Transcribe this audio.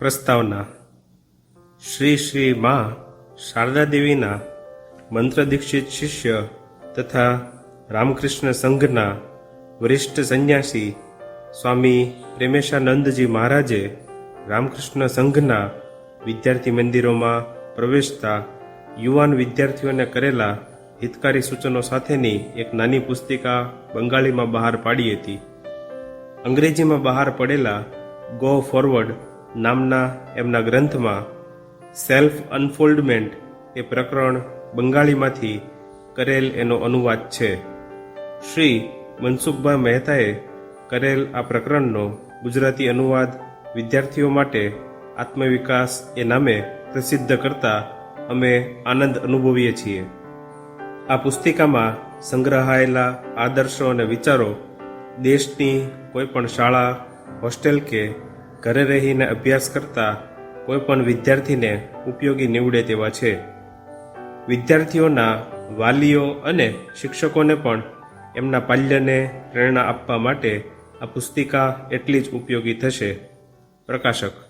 પ્રસ્તાવના. શ્રી શ્રી મા શારદાદેવીના મંત્રદીક્ષિત મંત્ર દીક્ષિત શિષ્ય તથા રામકૃષ્ણ સંઘના વરિષ્ઠ સંન્યાસી સ્વામી પ્રેમેશાનંદજી મહારાજે રામકૃષ્ણ સંઘના વિદ્યાર્થી મંદિરોમાં પ્રવેશતા યુવાન વિદ્યાર્થીઓને કરેલા હિતકારી સૂચનો સાથેની એક નાની પુસ્તિકા બંગાળીમાં બહાર પાડી હતી. અંગ્રેજીમાં બહાર પડેલા ગો ફોરવર્ડ નામના એમના ગ્રંથમાં સેલ્ફ અનફોલ્ડમેન્ટ એ પ્રકરણ બંગાળીમાંથી કરેલ એનો અનુવાદ છે. શ્રી મનસુખભાઈ મહેતાએ કરેલ આ પ્રકરણનો ગુજરાતી અનુવાદ વિદ્યાર્થીઓ માટે આત્મવિકાસ એ નામે પ્રસિદ્ધ કરતા અમે આનંદ અનુભવીએ છીએ. આ પુસ્તિકામાં સંગ્રહાયેલા આદર્શો અને વિચારો દેશની કોઈ પણ શાળા, હોસ્ટેલ કે ઘરે રહીને અભ્યાસ કરતા કોઈ પણ વિદ્યાર્થીને ઉપયોગી નીવડે તેવા છે. વિદ્યાર્થીઓના વાલીઓ અને શિક્ષકોને પણ એમના પાલ્યને પ્રેરણા આપવા માટે આ પુસ્તિકા એટલી જ ઉપયોગી થશે. પ્રકાશક